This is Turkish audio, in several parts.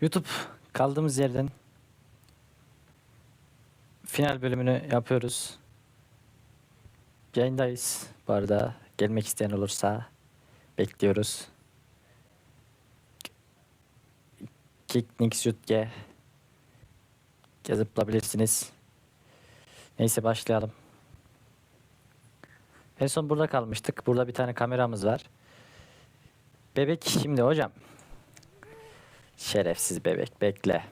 YouTube kaldığımız yerden final bölümünü yapıyoruz. Yayındayız. Bu arada gelmek isteyen olursa bekliyoruz. Kicknixyutge yazıp bulabilirsiniz. Neyse başlayalım. En son burada kalmıştık. Burada bir tane kameramız var. Bebek şimdi hocam. Şerefsiz bebek bekle.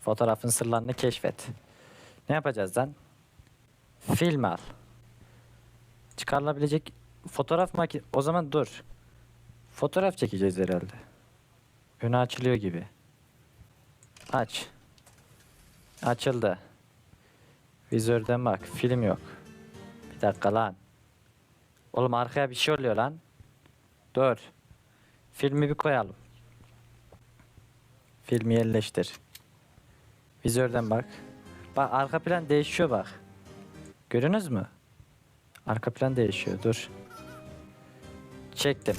Fotoğrafın sırlarını keşfet. Ne yapacağız lan? Film al. Çıkarılabilecek fotoğraf maki... O zaman dur. Fotoğraf çekeceğiz herhalde. Önü açılıyor gibi. Aç. Açıldı. Vizörden bak. Film yok. Bir dakika lan. Oğlum arkaya bir şey oluyor lan. Dur. Filmi bir koyalım. Filmi yerleştir. Vizörden bak. Bak arka plan değişiyor bak. Görünüz mü? Arka plan değişiyor. Dur. Çektim.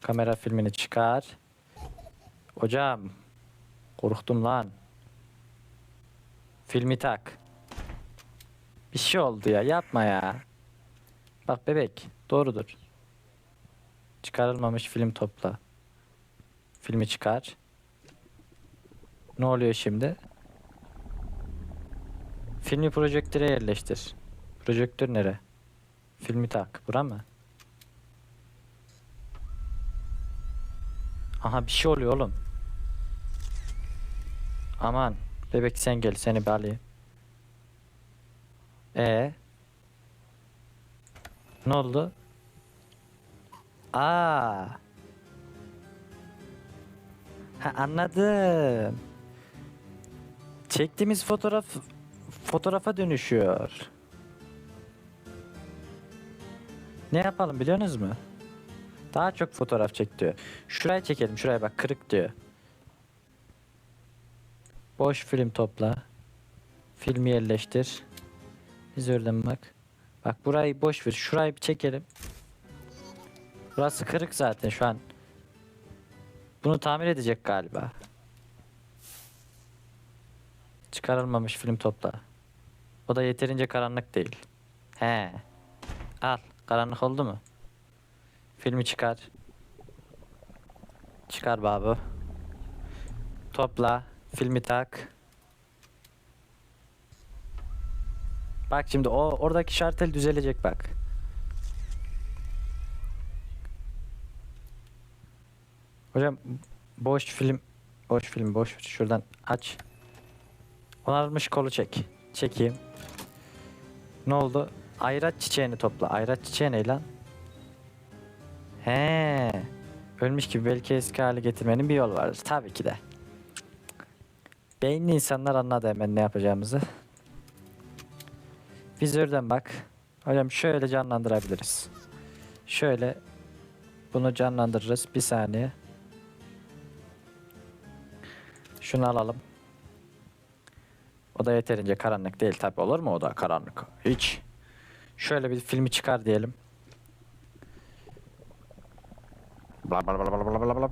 Kamera filmini çıkar. Hocam. Korktum lan. Filmi tak. Bir şey oldu ya. Yapma ya. Bak bebek. Doğrudur. Çıkarılmamış film topla. Filmi çıkar. Ne oluyor şimdi? Filmi projektöre yerleştir. Projektör nere? Filmi tak. Bura mı? Aha bir şey oluyor oğlum. Aman. Bebek sen gel seni bir alayım. Ee? Ne oldu? Aa. Ha anladım. Çektiğimiz fotoğraf fotoğrafa dönüşüyor. Ne yapalım biliyorsunuz mu? Daha çok fotoğraf çek diyor. Şuraya çekelim şuraya bak kırık diyor. Boş film topla. Filmi yerleştir. Vizörden bak. Bak burayı boş ver. Şurayı bir çekelim. Burası kırık zaten şu an. Bunu tamir edecek galiba. Çıkarılmamış film topla. O da yeterince karanlık değil. He. Al. Karanlık oldu mu? Filmi çıkar. Çıkar babu. Topla. Filmi tak. Bak şimdi o oradaki şartel düzelecek bak. Hocam boş film boş film boş şuradan aç. Onarılmış kolu çek. Çekeyim. Ne oldu? Ayraç çiçeğini topla. Ayraç çiçeği ne lan? He. Ölmüş gibi belki eski hale getirmenin bir yolu vardır. Tabii ki de. Beyinli insanlar anladı hemen ne yapacağımızı. Vizörden bak. Hocam şöyle canlandırabiliriz. Şöyle bunu canlandırırız. Bir saniye. Şunu alalım. O da yeterince karanlık değil tabi olur mu o da karanlık? Hiç. Şöyle bir filmi çıkar diyelim. Bla bla bla bla bla bla bla.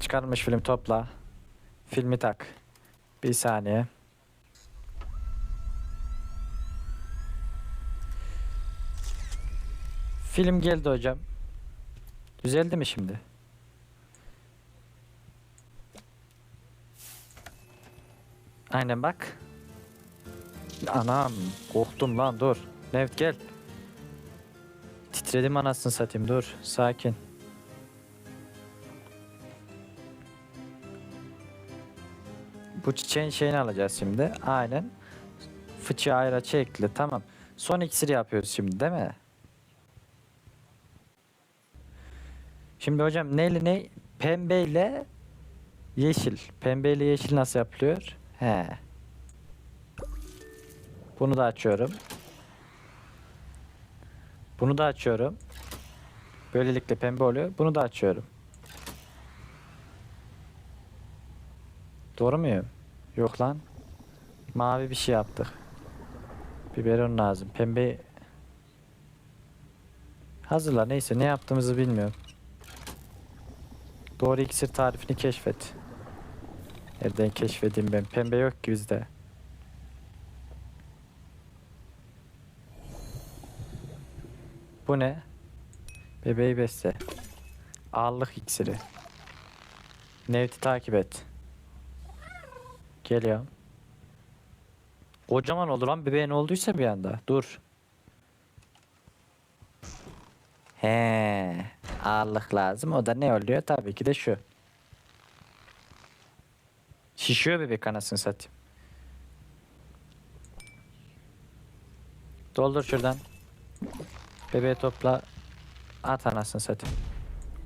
Çıkarılmış film topla. Filmi tak. Bir saniye. Film geldi hocam. Düzeldi mi şimdi? Aynen bak. Anam korktum lan dur. Nevt gel. Titredim anasını satayım dur. Sakin. Bu çiçeğin şeyini alacağız şimdi. Aynen. Fıçı ayraçı ekle. Tamam. Son iksiri yapıyoruz şimdi değil mi? Şimdi hocam neyle ne? Pembeyle yeşil. Pembeyle yeşil nasıl yapılıyor? He. Bunu da açıyorum. Bunu da açıyorum. Böylelikle pembe oluyor. Bunu da açıyorum. Doğru muyum? Yok lan. Mavi bir şey yaptık. Biberon lazım. Pembe Hazırla neyse ne yaptığımızı bilmiyorum. Doğru iksir tarifini keşfet. Nereden keşfedeyim ben? Pembe yok ki bizde. Bu ne? Bebeği besle. Ağırlık iksiri. Nevti takip et. Geliyorum. Kocaman oldu lan bebeğin olduysa bir anda. Dur. He, ağırlık lazım. O da ne oluyor? Tabii ki de şu. Şişiyor bebek anasını satayım. Doldur şuradan. Bebeği topla. At anasını satayım.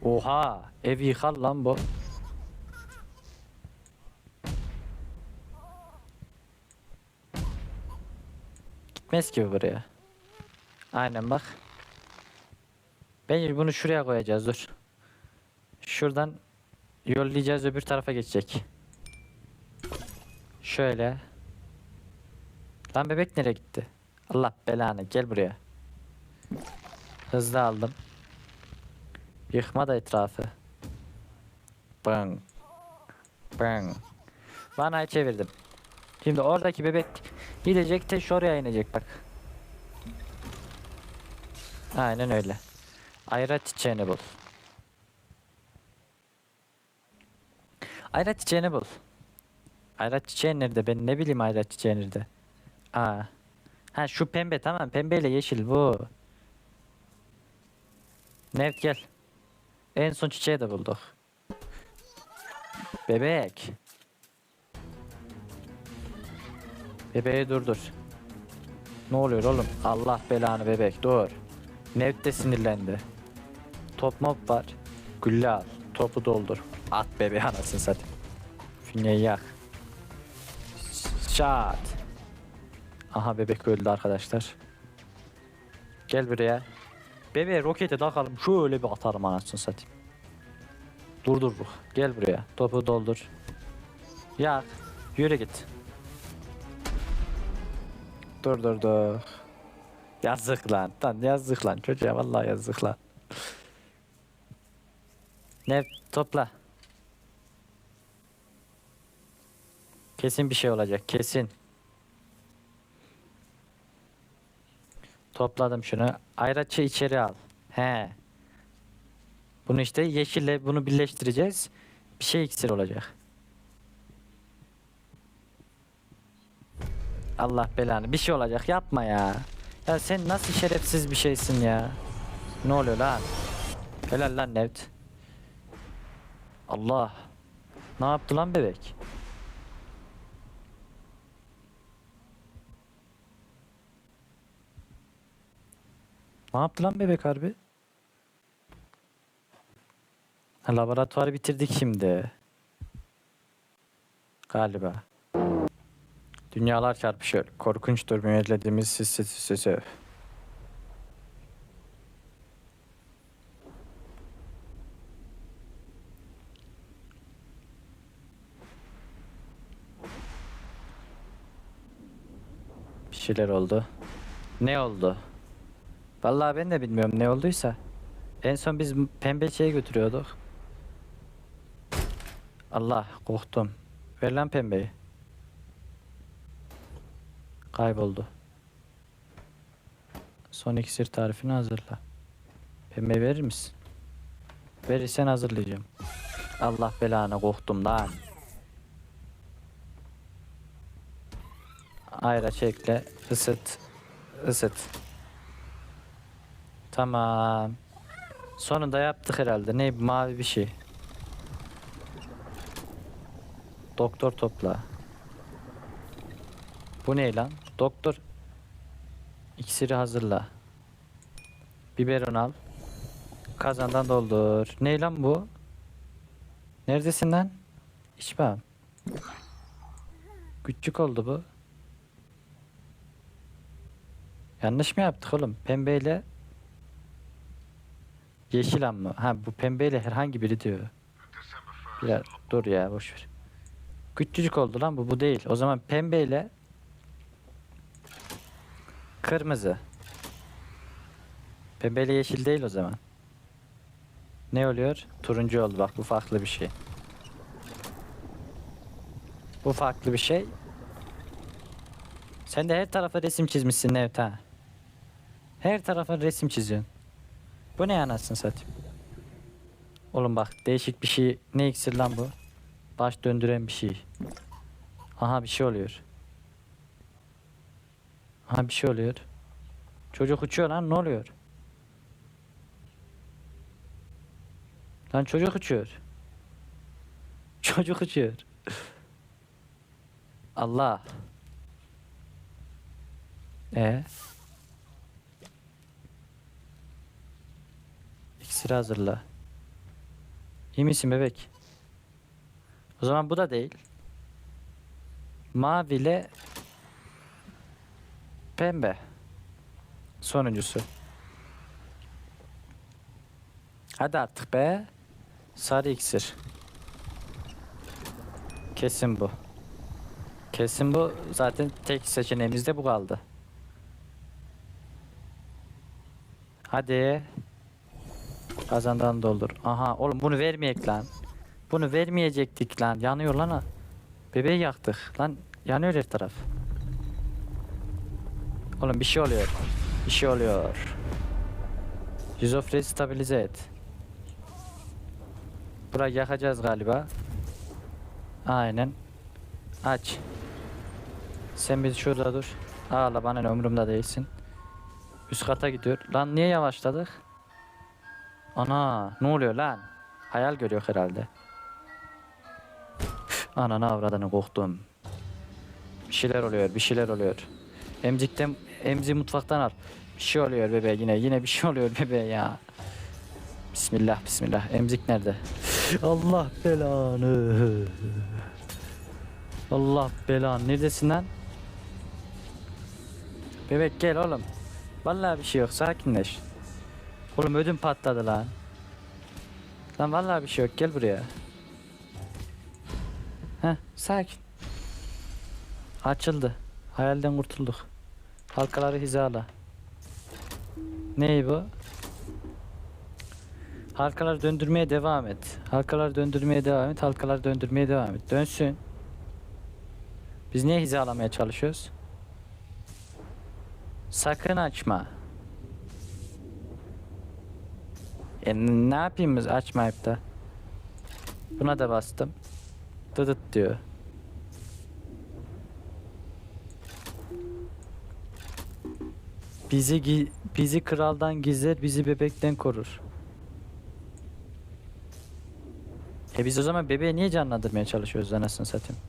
Oha! Ev yıkar lan bu. Gitmez ki bu buraya. Aynen bak. Ben bunu şuraya koyacağız dur. Şuradan yollayacağız öbür tarafa geçecek. Şöyle. Lan bebek nereye gitti? Allah belanı gel buraya. Hızlı aldım. Yıkma da etrafı. Bang. Bang. Vanayı çevirdim. Şimdi oradaki bebek gidecek de şuraya inecek bak. Aynen öyle. Ayra çiçeğini bul. Ayra çiçeğini bul. Ayra çiçeği nerede? Ben ne bileyim ayra çiçeği nerede? Aa. Ha şu pembe tamam pembeyle yeşil bu. Nevt gel. En son çiçeği de bulduk. Bebek. Bebeği durdur. Ne oluyor oğlum? Allah belanı bebek dur. Nevt de sinirlendi. Top mop var. Gülle al. Topu doldur. At bebeği anasını satayım. Fünyeyi yak. Şat. Aha bebek öldü arkadaşlar. Gel buraya. Bebeğe rokete takalım. Şöyle bir atarım anasını satayım. Durdururuk. Gel buraya. Topu doldur. Yak. Yürü git. Dur dur dur. Yazık lan. Lan yazık lan. Çocuğa vallahi yazık lan. Ne topla. Kesin bir şey olacak. Kesin. Topladım şunu. Ayraçı içeri al. He. Bunu işte yeşille bunu birleştireceğiz. Bir şey iksir olacak. Allah belanı. Bir şey olacak. Yapma ya. Ya sen nasıl şerefsiz bir şeysin ya. Ne oluyor lan? Helal lan Nevt. Allah. Ne yaptı lan bebek? Ne yaptı lan bebek harbi? Ha, laboratuvarı bitirdik şimdi. Galiba. Dünyalar çarpışıyor. Korkunçtur mühürlediğimiz sisi sisi. Bir şeyler oldu. Ne oldu? Vallahi ben de bilmiyorum ne olduysa. En son biz pembe şeye götürüyorduk. Allah korktum. Ver lan pembeyi. Kayboldu. Son iksir tarifini hazırla. Pembe verir misin? Verirsen hazırlayacağım. Allah belanı korktum lan. Ayra çekle. Isıt. Isıt. Tamam. Sonunda yaptık herhalde. Ne mavi bir şey. Doktor topla. Bu ne lan? Doktor. İksiri hazırla. Biberon al. Kazandan doldur. Ne lan bu? Neredesin lan? İç bakalım. Küçük oldu bu. Yanlış mı yaptık oğlum? Pembeyle Yeşil ama. Ha bu pembeyle herhangi biri diyor. Biraz dur ya boş ver. Küçücük oldu lan bu bu değil. O zaman pembeyle kırmızı. Pembeyle yeşil değil o zaman. Ne oluyor? Turuncu oldu bak bu farklı bir şey. Bu farklı bir şey. Sen de her tarafa resim çizmişsin evet ha. Her tarafa resim çiziyorsun. Bu ne anasını satayım? Oğlum bak değişik bir şey. Ne iksir lan bu? Baş döndüren bir şey. Aha bir şey oluyor. Aha bir şey oluyor. Çocuk uçuyor lan ne oluyor? Lan çocuk uçuyor. Çocuk uçuyor. Allah. E. İksir hazırla. İyi misin bebek? O zaman bu da değil. Mavi ile pembe. Sonuncusu. Hadi artık be. Sarı iksir. Kesin bu. Kesin bu. Zaten tek seçeneğimiz de bu kaldı. Hadi. Kazandan doldur. Aha oğlum bunu vermeyek lan. Bunu vermeyecektik lan. Yanıyor lan. ha. Bebeği yaktık. Lan yanıyor her taraf. Oğlum bir şey oluyor. Bir şey oluyor. Şizofreni stabilize et. Burayı yakacağız galiba. Aynen. Aç. Sen bir şurada dur. Ağla bana umurumda değilsin. Üst kata gidiyor. Lan niye yavaşladık? Ana ne oluyor lan? Hayal görüyor herhalde. Ananı avradını korktum. Bir şeyler oluyor, bir şeyler oluyor. Emzikten, emzi mutfaktan al. Bir şey oluyor bebeğe yine, yine bir şey oluyor bebeğe ya. Bismillah, bismillah. Emzik nerede? Allah belanı. Allah belanı. Neredesin lan? Bebek gel oğlum. Vallahi bir şey yok, sakinleş. Oğlum ödüm patladı lan. Lan vallahi bir şey yok, gel buraya. Heh, sakin. Açıldı. Hayalden kurtulduk. Halkaları hizala. Ney bu? Halkaları döndürmeye devam et. Halkaları döndürmeye devam et. Halkaları döndürmeye devam et. Dönsün. Biz niye hizalamaya çalışıyoruz? Sakın açma. E ne yapayım biz açmayıp da? Buna da bastım. Dıdıt diyor. Bizi bizi kraldan gizler, bizi bebekten korur. E biz o zaman bebeği niye canlandırmaya çalışıyoruz anasını satayım?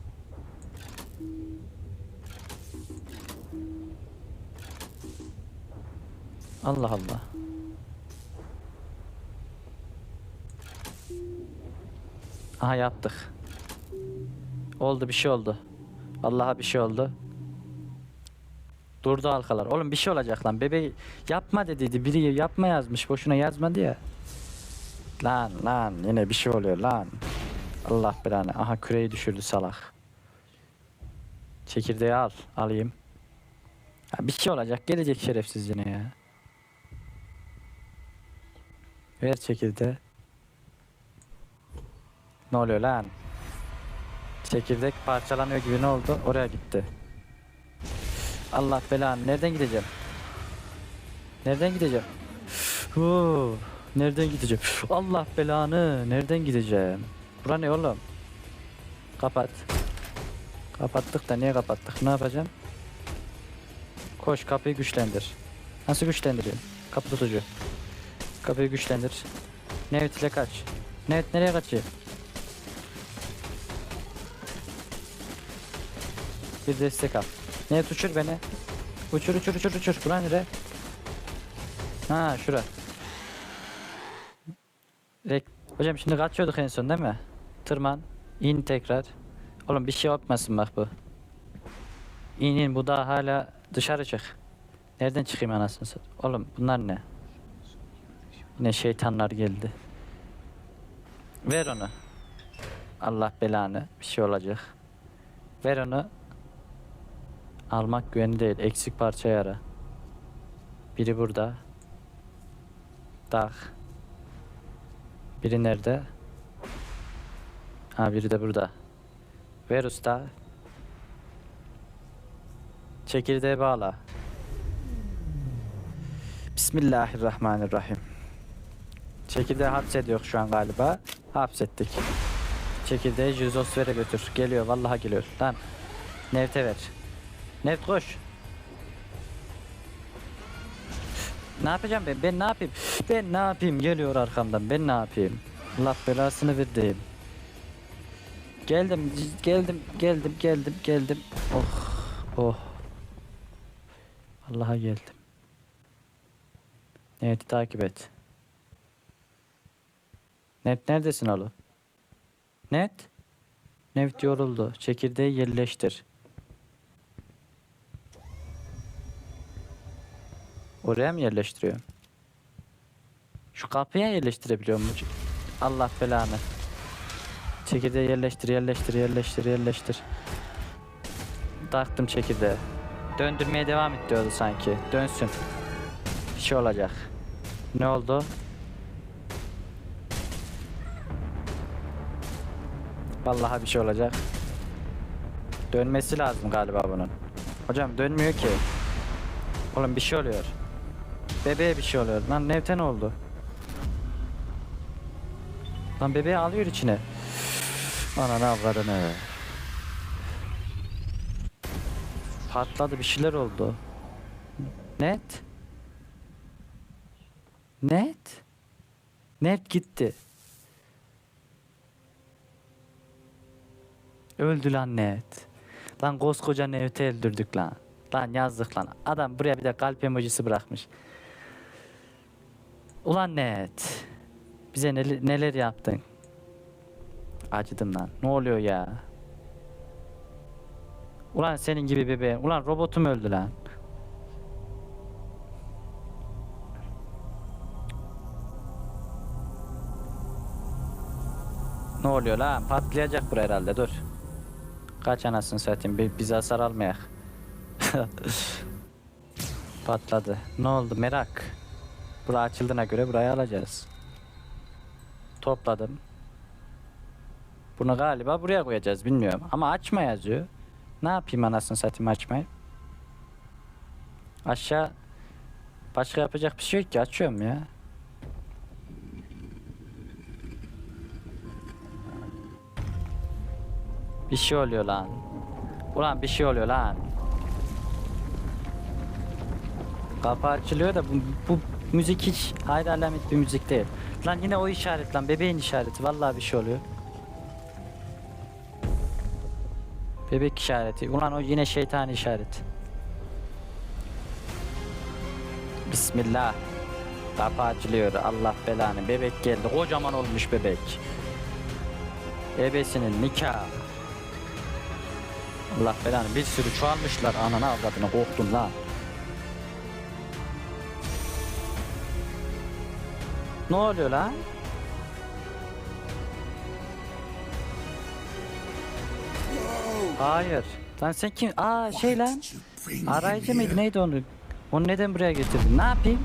Allah Allah. Aha yaptık. Oldu bir şey oldu. Allah'a bir şey oldu. Durdu halkalar. Oğlum bir şey olacak lan. Bebeği yapma dediydi. Biri yapma yazmış. Boşuna yazmadı ya. Lan lan yine bir şey oluyor lan. Allah belanı. Aha küreyi düşürdü salak. Çekirdeği al. Alayım. Ha, bir şey olacak. Gelecek şerefsiz yine ya. Ver çekirdeği. Ne oluyor lan? Çekirdek parçalanıyor gibi ne oldu? Oraya gitti. Allah belanı. Nereden gideceğim? Nereden gideceğim? Huu, nereden gideceğim? Allah belanı. Nereden gideceğim? Bura ne oğlum? Kapat. Kapattık da niye kapattık? Ne yapacağım? Koş kapıyı güçlendir. Nasıl güçlendiriyor? Kapı tutucu. Kapıyı güçlendir. Nevt ile kaç. Nevt nereye kaçıyor? Bir destek al. Nevt uçur beni. Uçur uçur uçur uçur. Bura nere? Ha şura. Rek Hocam şimdi kaçıyorduk en son değil mi? Tırman. İn tekrar. Oğlum bir şey yapmasın bak bu. İn in bu daha hala dışarı çık. Nereden çıkayım anasını satayım? Oğlum bunlar ne? Yine şeytanlar geldi. Ver onu. Allah belanı bir şey olacak. Ver onu. Almak güvenli değil. Eksik parçayı ara. Biri burada. Tak. Biri nerede? Ha biri de burada. Ver usta. Çekirdeğe bağla. Bismillahirrahmanirrahim. Çekirdeği hapsediyor şu an galiba. Hapsettik. Çekirdeği Juzosfer'e götür. Geliyor vallahi geliyor. Lan. Nevte ver. Nevt koş. Ne yapacağım ben? Ben ne yapayım? Ben ne yapayım? Geliyor arkamdan. Ben ne yapayım? Allah belasını verdim. Geldim, geldim, geldim, geldim, geldim. Oh, oh. Allah'a geldim. Net'i takip et. Net neredesin oğlum? Net? Net yoruldu. Çekirdeği yerleştir. Oraya mı yerleştiriyor? Şu kapıya yerleştirebiliyor mu? Allah belanı. Çekirdeği yerleştir, yerleştir, yerleştir, yerleştir. Taktım çekirdeği. Döndürmeye devam et diyordu sanki. Dönsün. Bir şey olacak. Ne oldu? Vallahi bir şey olacak. Dönmesi lazım galiba bunun. Hocam dönmüyor ki. Oğlum bir şey oluyor. Bebeğe bir şey oluyor. Lan Nevten oldu. Lan bebeği alıyor içine. Ananı avradını. Patladı bir şeyler oldu. Net. Net. Net gitti. Öldü lan net. Lan koskoca Net'i öldürdük lan. Lan yazdık lan. Adam buraya bir de kalp emojisi bırakmış. Ulan net. Bize neler, neler yaptın? Acıdım lan. Ne oluyor ya? Ulan senin gibi bebeğim. Ulan robotum öldü lan. Ne oluyor lan? Patlayacak bu herhalde. Dur. Kaç anasını satayım. Bi- Bize hasar almayak. Patladı. Ne oldu? Merak. Bura açıldığına göre burayı alacağız. Topladım. Bunu galiba buraya koyacağız bilmiyorum. Ama açma yazıyor. Ne yapayım anasını satayım açmayı? Aşağı başka yapacak bir şey yok ki açıyorum ya. Bir şey oluyor lan. Ulan bir şey oluyor lan. Kapı açılıyor da bu, bu müzik hiç hayır alamet bir müzik değil. Lan yine o işaret lan bebeğin işareti vallahi bir şey oluyor. Bebek işareti. Ulan o yine şeytan işareti. Bismillah. Kapı açılıyor. Allah belanı. Bebek geldi. Kocaman olmuş bebek. Ebesinin nikahı. Allah belanı. Bir sürü çoğalmışlar. Anana avradına korktum lan. Ne oluyor lan? Hayır. Lan sen kim? Aa şey lan. Arayıcı mıydı neydi onu? Onu neden buraya getirdin? Ne yapayım?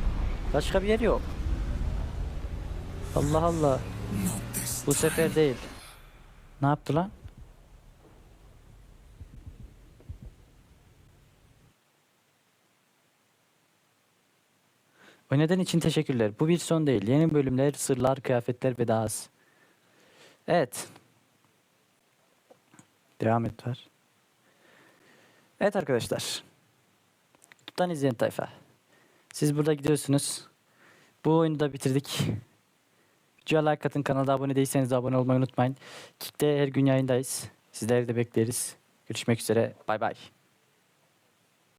Başka bir yer yok. Allah Allah. Bu sefer değil. Ne yaptı lan? O neden için teşekkürler. Bu bir son değil. Yeni bölümler, sırlar, kıyafetler ve daha az. Evet. Devam et var. Evet arkadaşlar. Tuttan izleyen tayfa. Siz burada gidiyorsunuz. Bu oyunu da bitirdik. Videoya like atın. Kanala abone değilseniz de abone olmayı unutmayın. Kick'te her gün yayındayız. Sizleri de bekleriz. Görüşmek üzere. Bay bay.